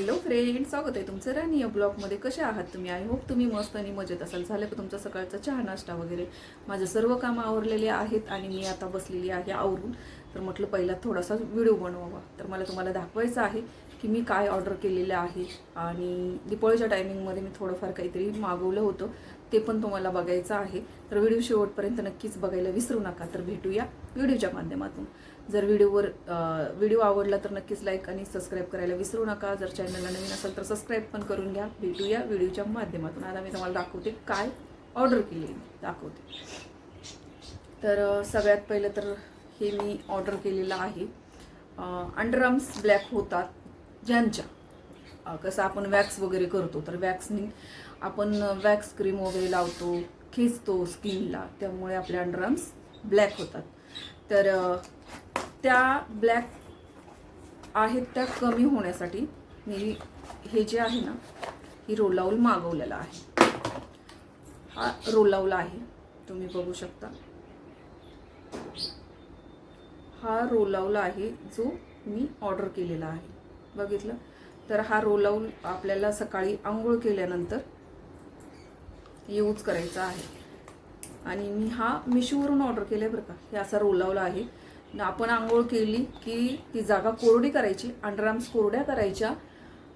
Hello friend स्वागत आहे तुमचं राणी या ब्लॉगमध्ये. कसे आहात तुम्ही? आय होप तुम्ही मस्त आणि मजेत असाल. झालं का तुमचा सकाळचा चहा नाश्ता वगैरे? माझं सर्व कामं आवरलेले आहेत आणि मी आता बसलेली आहे आवरून. तर म्हटलं पहिला थोडासा व्हिडिओ बनवावा. तर मला तुम्हाला दाखवायचं आहे. की मी काय ऑर्डर केलेलं आहे. आणि दिपोळीच्या टायमिंगमध्ये मी थोडंफार काहीतरी मागवलं होतं. ते पण तुम्हाला बघायचं आहे. तर व्हिडिओ शेवटपर्यंत नक्कीच बघायला विसरू नका. तर भेटूया व्हिडिओच्या माध्यमातून. जर व्हिडिओवर व्हिडिओ आवडला तर नक्कीच लाईक आणि सबस्क्राईब करायला विसरू नका. जर चॅनलला नवीन असेल तर सबस्क्राईब पण करून घ्या. भेटूया व्हिडिओच्या माध्यमातून. आता मी तुम्हाला दाखवते काय ऑर्डर केले दाखवते. तर सगळ्यात पहिलं तर हे मी ऑर्डर केलेलं आहे. अंडरआर्म्स ब्लॅक होतात. ज्यांच्या. कसं आपण वॅक्स वगैरे करतो तर वॅक्सनी आपण वॅक्स क्रीम वगैरे लावतो खेचतो स्किनला त्यामुळे आपले अंडरआर्म्स ब्लॅक होतात. तर त्या ब्लॅक आहेत त्या कमी होण्यासाठी मी हे जे आहे ना ही रोलाऊल मागवलेला आहे. हा रोलाऊल आहे तुम्ही बघू शकता. हा रोलाऊल आहे जो मी ऑर्डर केलेला आहे. बघितलं. तर हा रोलाऊल आपल्याला सकाळी आंघोळ केल्यानंतर यूज करायचा आहे. आणि मी हा मिशोवरून ऑर्डर केला आहे बरं का. हे असा रोलाऊल आहे. आपण आंघोळ केली की ती जागा कोरडी करायची अंडरआर्म्स कोरड्या करायच्या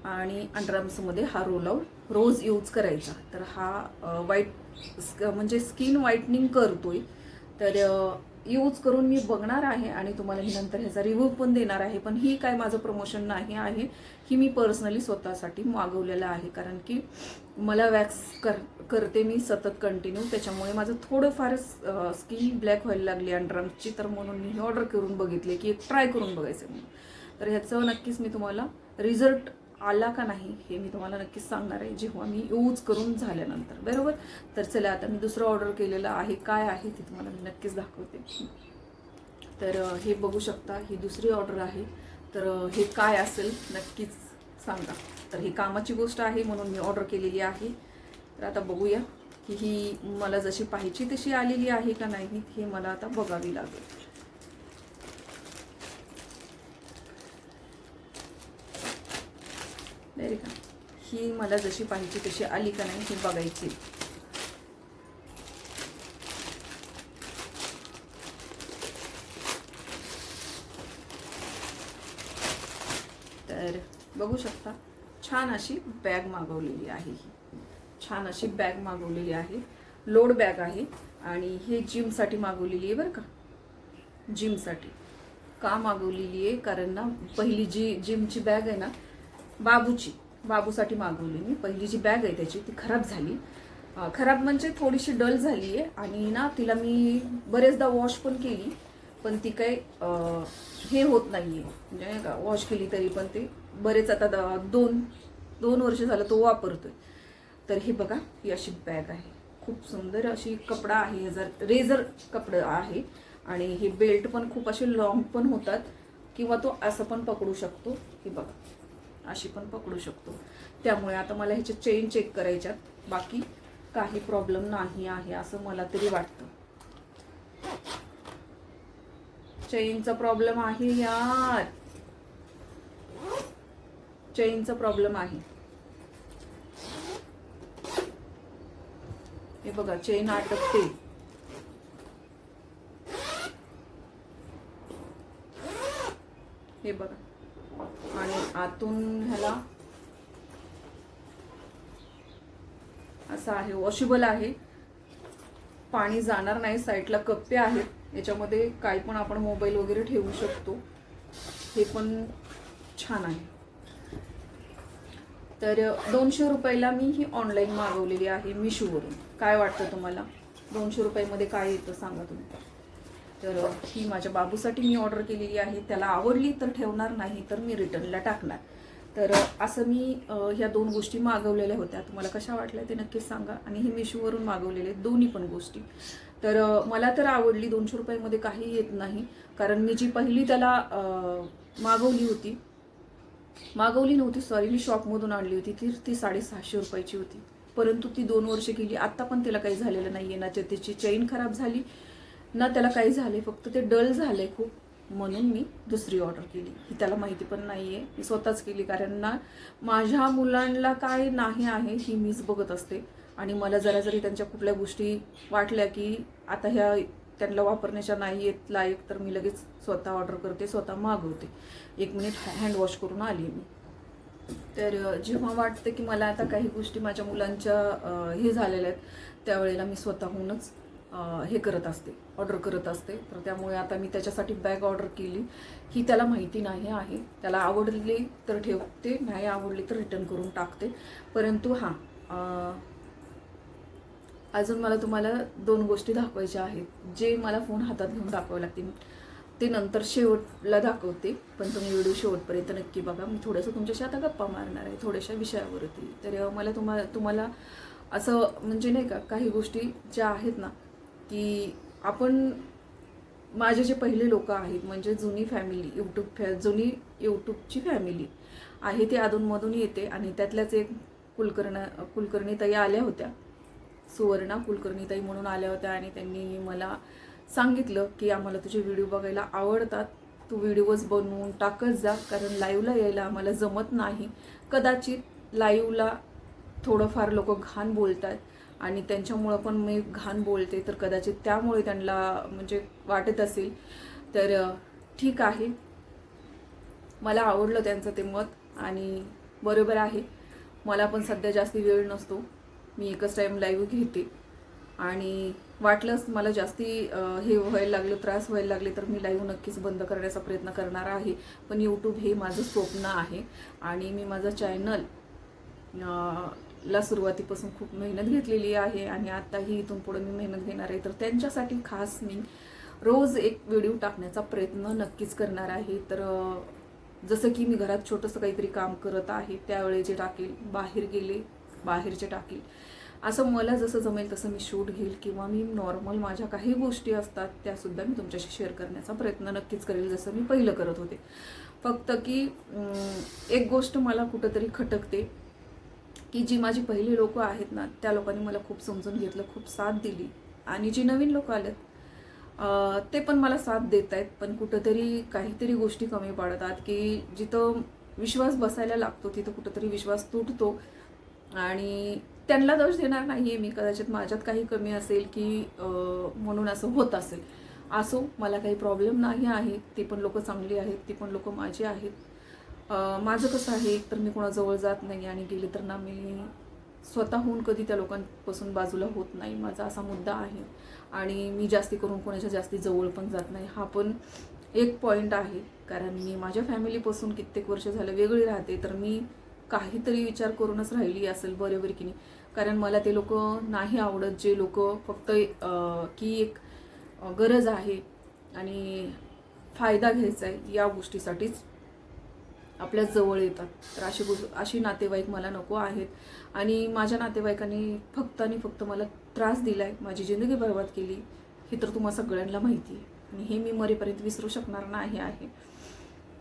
आणि अंडरआर्म्समध्ये हा रोलाऊल रोज यूज करायचा. तर हा वाईट म्हणजे स्किन व्हाईटनिंग करतोय. तर यूज करून मी बघणार आहे आणि तुम्हाला मी नंतर ह्याचा रिव्ह्यू पण देणार आहे. पण ही काय माझं प्रमोशन नाही आहे ही मी पर्सनली स्वतःसाठी मागवलेलं आहे. कारण की मला वॅक्स कर करते मी सतत कंटिन्यू त्याच्यामुळे माझं थोडंफार स्किन ब्लॅक व्हायला लागली अंडरआर्मची तर म्हणून मी ऑर्डर करून बघितले की एक ट्राय करून बघायचं म्हणून. तर ह्याचं नक्कीच मी तुम्हाला रिझल्ट आला का नाही हे मी तुम्हाला नक्कीच सांगणार आहे. जेव्हा मी यूज करून झाल्यानंतर. बरोबर? तर चला आता मी दुसरं ऑर्डर केलेलं आहे. काय आहे ते तुम्हाला मी नक्कीच दाखवते. तर हे बघू शकता ही दुसरी ऑर्डर आहे. तर हे काय असेल नक्कीच सांगा. तर ही कामाची गोष्ट आहे म्हणून मी ऑर्डर केलेली आहे. तर आता बघूया की ही मला जशी पाहिजे तशी आलेली आहे का नाही हे मला आता बघावी लागेल नाही का ही मला जशी पाहिजे तशी आली का नाही हे बघायची. तर बघू शकता छान अशी बॅग मागवलेली आहे ही. छान अशी बॅग मागवलेली आहे. लोड बॅग आहे आणि हे जिमसाठी मागवलेली आहे बरं का. जिमसाठी का मागवलेली आहे? कारण ना पहिली जी जिमची बॅग आहे ना बाबूची. बाबूसाठी मागवली मी. पहिली जी बॅग आहे त्याची ती खराब झाली. खराब म्हणजे थोडीशी डल झाली आहे आणि ना तिला मी बरेचदा वॉश पण केली पण ती काही हे होत नाही आहे म्हणजे नाही का वॉश केली तरी पण ते बरेच आता द- दोन दोन वर्ष झालं तो वापरतोय. तर हे बघा ही अशी बॅग आहे. खूप सुंदर अशी कपडा आहे जर रेझर कपडा आहे. आणि हे बेल्ट पण खूप असे लॉंग पण होतात. किंवा तो असं पण पकडू शकतो. हे बघा. अशी पण पकडू शकतो. त्यामुळे आता मला ह्याच्या चेन चेक करायच्यात. बाकी काही प्रॉब्लेम नाही आहे असं मला तरी वाटतं. चेनचा प्रॉब्लेम आहे यार. चेनचा प्रॉब्लेम आहे. हे बघा चेन अटकते. हे बघा. आतून ह्याला. असं आहे वॉशेबल आहे. पाणी जाणार नाही साईडला कप्पे आहेत. याच्यामध्ये काही पण आपण मोबाईल वगैरे ठेवू शकतो. हे पण छान आहे. तर दोनशे रुपयाला मी ही ऑनलाईन मागवलेली आहे मिशोवरून काय वाटतं तुम्हाला? दोनशे रुपयामध्ये काय येतं सांगा तुम्ही. तर ही माझ्या बाबूसाठी मी ऑर्डर केलेली आहे. त्याला आवडली तर ठेवणार नाही तर मी रिटर्नला टाकणार. तर असं मी ह्या दोन गोष्टी मागवलेल्या होत्या. तुम्हाला कशा वाटल्या ते नक्कीच सांगा. आणि हे मिशोवरून मागवलेले आहेत, दोन्ही पण गोष्टी. तर मला तर आवडली. दोनशे रुपयामध्ये काही येत नाही. कारण मी जी पहिली त्याला मागवली होती मागवली नव्हती सॉरी मी शॉपमधून आणली होती. ती ती साडेसहाशे रुपयाची होती. परंतु ती दोन वर्ष गेली. आत्ता पण तिला काही झालेलं नाही आहे ना. त्याची चेन खराब झाली. ना त्याला काही झाले फक्त ते डल झाले खूप. म्हणून मी दुसरी ऑर्डर केली. ही त्याला माहिती पण नाही आहे मी स्वतःच केली कारण ना माझ्या मुलांना काय नाही आहे ही मीच बघत असते. आणि मला जरा जरी त्यांच्या कुठल्या गोष्टी वाटल्या की आता ह्या त्यांना वापरण्याच्या नाही येत लायक तर मी लगेच स्वतः ऑर्डर करते स्वतः मागवते. एक मिनिट हँडवॉश करून आली मी. तर जेव्हा वाटतं की मला आता काही गोष्टी माझ्या मुलांच्या हे झालेल्या आहेत त्यावेळेला मी स्वतःहूनच हे करत असते ऑर्डर करत असते. तर त्यामुळे आता मी त्याच्यासाठी बॅग ऑर्डर केली. ही त्याला माहिती नाही आहे. त्याला आवडली तर ठेवते नाही आवडली तर रिटर्न करून टाकते. परंतु हां अजून मला तुम्हाला दोन गोष्टी दाखवायच्या आहेत. जे मला फोन हातात घेऊन दाखवावे लागतील ते नंतर शेवटला दाखवते. पण तुम्ही व्हिडिओ शेवटपर्यंत नक्की बघा. मी थोडंसं तुमच्याशी आता गप्पा मारणार आहे थोड्याशा विषयावरती. तर मला तुम्हाला तुम्हाला असं म्हणजे नाही का काही गोष्टी ज्या आहेत ना की आपण माझे जे पहिले लोक आहेत म्हणजे जुनी फॅमिली यूट्यूब फॅ जुनी यूट्यूबची फॅमिली आहे ती अधूनमधून येते आणि त्यातल्याच एक कुलकर्ण कुलकर्णीताई आल्या होत्या. सुवर्णा कुलकर्णीताई म्हणून आल्या होत्या आणि त्यांनी मला सांगितलं की आम्हाला तुझे व्हिडिओ बघायला आवडतात. तू व्हिडिओज बनवून टाकत जा कारण लाईव्हला यायला आम्हाला जमत नाही. कदाचित लाईव्हला थोडंफार लोक घाण बोलतात. आणि त्यांच्यामुळं पण मी घाण बोलते तर कदाचित त्यामुळे त्यांना म्हणजे वाटत असेल. तर ठीक आहे. मला आवडलं त्यांचं ते मत आणि बरोबर आहे. मला पण सध्या जास्ती वेळ नसतो. मी एकच टाईम लाईव्ह घेते. आणि वाटलंच मला जास्ती हे व्हायला लागलं त्रास व्हायला लागले तर मी लाईव्ह नक्कीच बंद करण्याचा प्रयत्न करणार आहे. पण यूट्यूब हे माझं स्वप्न आहे. आणि मी माझं चॅनल ला सुरुवातीपासून खूप मेहनत घेतलेली आहे आणि आताही इथून पुढे मी मेहनत घेणार आहे. तर त्यांच्यासाठी खास मी रोज एक व्हिडिओ टाकण्याचा प्रयत्न नक्कीच करणार आहे. तर जसं की मी घरात छोटंसं काहीतरी काम करत आहे त्यावेळी जे टाकेल बाहेर गेले बाहेरचे टाकेल. असं मला जसं जमेल तसं मी शूट घेईल किंवा मी नॉर्मल माझ्या काही गोष्टी असतात त्यासुद्धा मी तुमच्याशी शेअर करण्याचा प्रयत्न नक्कीच करेल जसं मी पहिलं करत होते. फक्त की एक गोष्ट मला कुठंतरी खटकते की जी माझी पहिली लोकं आहेत ना त्या लोकांनी मला खूप समजून घेतलं खूप साथ दिली. आणि जी नवीन लोक आलेत ते पण मला साथ देत आहेत पण कुठंतरी काहीतरी गोष्टी कमी पडतात की जिथं विश्वास बसायला लागतो तिथं कुठंतरी विश्वास तुटतो. आणि त्यांना दोष देणार नाही आहे मी कदाचित माझ्यात काही कमी असेल की म्हणून असं होत असेल. असो मला काही प्रॉब्लेम नाही आहे ती पण लोक चांगली आहेत ती पण लोक माझी आहेत. माझं कसं आहे तर मी कोणाजवळ जात नाही आणि गेले तर ना मी स्वतःहून कधी त्या लोकांपासून बाजूला होत नाही माझा असा मुद्दा आहे. आणि मी जास्ती करून कोणाच्या जास्ती जवळ पण जात नाही. हा पण एक पॉईंट आहे. कारण मी माझ्या फॅमिलीपासून कित्येक वर्ष झालं वेगळी राहते तर मी काहीतरी विचार करूनच राहिली असेल बरोबर की नाही. कारण मला ते लोक नाही आवडत जे लोक फक्त की एक गरज आहे आणि फायदा घ्यायचा आहे या गोष्टीसाठीच. आपल्या जवळ येतात. तर अशी गोष्ट अशी नातेवाईक मला नको आहेत. आणि माझ्या नातेवाईकांनी फक्त आणि फक्त मला त्रास दिला आहे माझी जिंदगी बर्बाद केली. हे तर तुम्हाला सगळ्यांना माहिती आहे. आणि हे मी मरेपर्यंत विसरू शकणार नाही आहे.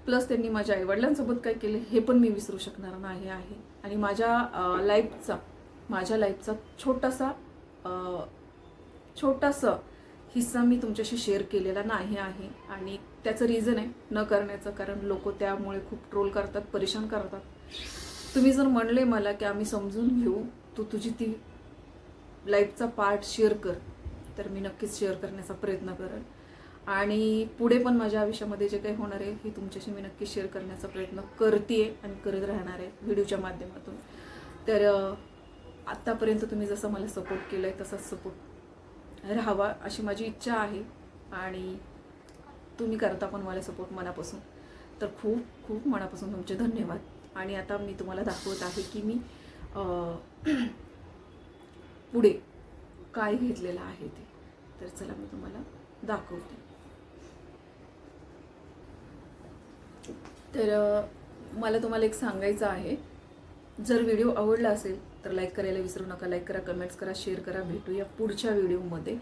प्लस त्यांनी माझ्या आईवडिलांसोबत काय केले हे पण मी विसरू शकणार नाही आहे. आणि माझ्या लाईफचा माझ्या लाईफचा छोटासा छोटासा हिस्सा मी तुमच्याशी शेअर केलेला नाही आहे. आणि त्याचं रिझन आहे न करण्याचं. कारण लोक त्यामुळे खूप ट्रोल करतात परेशान करतात. तुम्ही जर म्हणले मला की आम्ही समजून घेऊ तू तुझी ती लाईफचा पार्ट शेअर कर. तर मी नक्कीच शेअर करण्याचा प्रयत्न करेन. आणि पुढे पण माझ्या आयुष्यामध्ये जे काही होणार आहे हे तुमच्याशी मी नक्की शेअर करण्याचा प्रयत्न करते आणि करत राहणार आहे व्हिडिओच्या माध्यमातून. तर आत्तापर्यंत तुम्ही जसं मला सपोर्ट केलं आहे तसाच सपोर्ट राहावा अशी माझी इच्छा आहे. आणि तुम्ही करता पण मला सपोर्ट मनापासून. तर खूप खूप मनापासून तुमचे धन्यवाद. आणि आता मी तुम्हाला दाखवत आहे की मी पुढे काय घेतलेलं आहे ते. तर चला मी तुम्हाला दाखवते. तर मला तुम्हाला एक सांगायचं आहे. जर व्हिडिओ आवडला असेल तर लाईक करायला विसरू नका. लाईक करा कमेंट्स करा शेअर करा. भेटूया पुढच्या व्हिडिओमध्ये.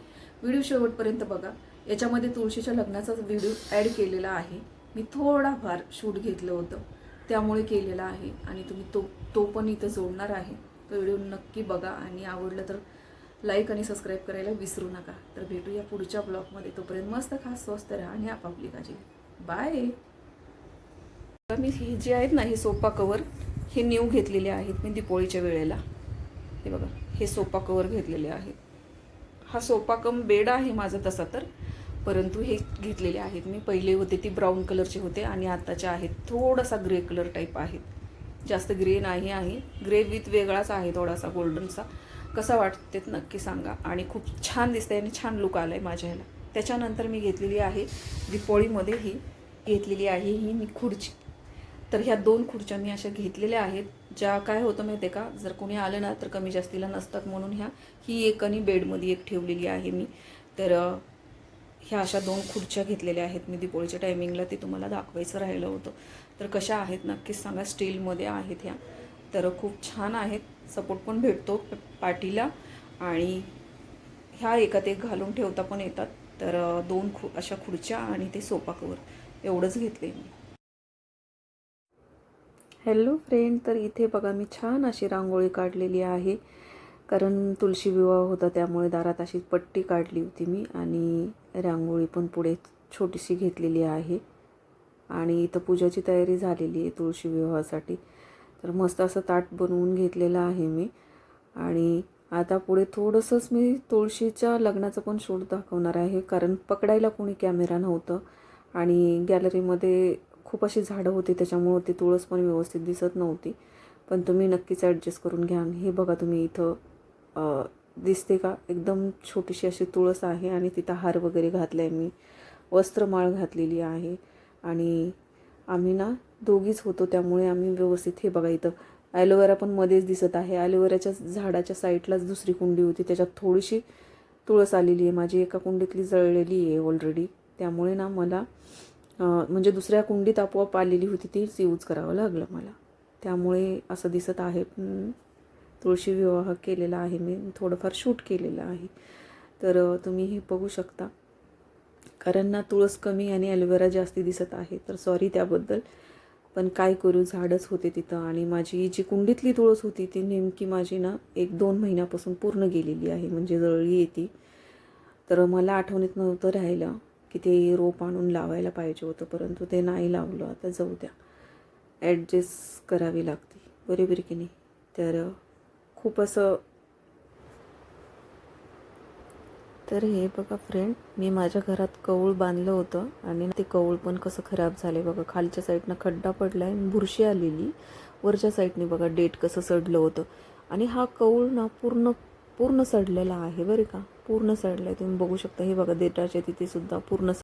व्हिडिओ शेवटपर्यंत बघा. याच्यामध्ये तुळशीच्या लग्नाचा व्हिडिओ ॲड केलेला आहे. मी थोडाफार शूट घेतलं होतं. त्यामुळे केलेला आहे आणि तुम्ही तो तो पण इथं जोडणार आहे. तो व्हिडिओ नक्की बघा आणि आवडलं तर लाईक आणि सबस्क्राईब करायला विसरू नका. तर भेटूया पुढच्या ब्लॉगमध्ये तोपर्यंत मस्त खास स्वस्त राहा आणि आपापली काळजी बाय मी ही जी आहेत ना हे सोफा कवर हे न्यू घेतलेले आहेत मी दिपोळीच्या वेळेला. हे बघा हे सोपा कवर घेतलेले आहेत. हा सोपा कम बेड आहे माझा तसा तर. परंतु हे घेतलेले आहेत. मी पहिले होते ती ब्राऊन कलरचे होते आणि आत्ताचे आहेत. थोडासा ग्रे कलर टाईप आहेत. जास्त ग्रे नाही आहे. ग्रे विथ वेगळाच आहे थोडासा गोल्डनचा. कसा वाटते नक्की सांगा. आणि खूप छान दिसते आणि छान लुक आला आहे माझ्या ह्याला. त्याच्यानंतर मी घेतलेली आहे दिपोळीमध्ये ही. घेतलेली आहे ही मी खुर्ची. तर ह्या दोन खुर्च्या मी अशा घेतलेल्या आहेत. ज्या काय होतं माहिती आहे का? जर कोणी आलं ना तर कमी जास्तीला नसतात म्हणून ह्या. ही एक आणि बेडमध्ये एक ठेवलेली आहे मी. तर ह्या अशा दोन खुर्च्या घेतलेल्या आहेत मी दिपोळीच्या टायमिंगला ते तुम्हाला दाखवायचं राहिलं होतं. तर कशा आहेत? नक्कीच सांगा. स्टीलमध्ये आहेत ह्या. तर खूप छान आहेत. सपोर्ट पण भेटतो पाठीला. आणि ह्या एकात एक घालून ठेवता पण येतात. तर दोन खु अशा खुर्च्या आणि ते सोफा कवर एवढंच घेतले मी. हॅलो फ्रेंड तर इथे बघा मी छान अशी रांगोळी काढलेली आहे. कारण तुळशी विवाह होता त्यामुळे दारात अशी पट्टी काढली होती मी. आणि रांगोळी पण पुढे छोटीशी घेतलेली आहे. आणि इथं पूजाची तयारी झालेली आहे तुळशी विवाहासाठी. तर मस्त असं ताट बनवून घेतलेलं आहे मी. आणि आता पुढे थोडंसंच मी तुळशीच्या लग्नाचं पण शूट दाखवणार आहे कारण पकडायला कोणी कॅमेरा नव्हतं. आणि गॅलरीमध्ये खूप अशी झाडं होती त्याच्यामुळं ती तुळस पण व्यवस्थित दिसत नव्हती. पण तुम्ही नक्कीच ॲडजस्ट करून घ्या. हे बघा तुम्ही इथं दिसते का? एकदम छोटीशी अशी तुळस आहे आणि तिथं हार वगैरे घातला आहे मी वस्त्रमाळ घातलेली आहे. आणि आम्ही ना दोघीच होतो त्यामुळे आम्ही व्यवस्थित हे बघा इथं. ॲलोवेरा पण मध्येच दिसत आहे. ॲलोवेराच्या झाडाच्या साईडलाच दुसरी कुंडी होती. त्याच्यात थोडीशी तुळस आलेली आहे. माझी एका कुंडीतली जळलेली आहे ऑलरेडी त्यामुळे ना मला म्हणजे दुसऱ्या कुंडीत आपोआप आलेली होती तीच यूज करावं लागलं मला. त्यामुळे असं दिसत आहे. तुळशी विवाह केलेला आहे. मी थोडंफार शूट केलेलं आहे. तर तुम्ही हे बघू शकता. कारण ना तुळस कमी आणि ॲलोवेरा जास्ती दिसत आहे. तर सॉरी त्याबद्दल. पण काय करू झाडच होते तिथं आणि माझी जी कुंडीतली तुळस होती ती नेमकी माझी ना एक दोन महिन्यापासून पूर्ण गेलेली आहे. म्हणजे जळली येते. तर मला आठवणीत नव्हतं राहिलं की ते रोप आणून लावायला पाहिजे होतं. परंतु ते नाही लावलं. आता जाऊ द्या. ॲडजस्ट करावी लागते. बरोबर की नाही? तर खूप असं तर हे बघा फ्रेंड मी माझ्या घरात कौळ बांधलं होतं आणि ते कौळ पण कसं खराब झाले बघा. खालच्या साईडनं खड्डा पडला आहे बुरशी आलेली. वरच्या साईडने बघा डेट कसं सडलं होतं. आणि हा कौळ ना पूर्ण पूर्ण सडलेला आहे बरे का. पूर्ण सडलं आहे तुम्ही बघू शकता. हे बघा देटाच्या तिथे सुद्धा पूर्ण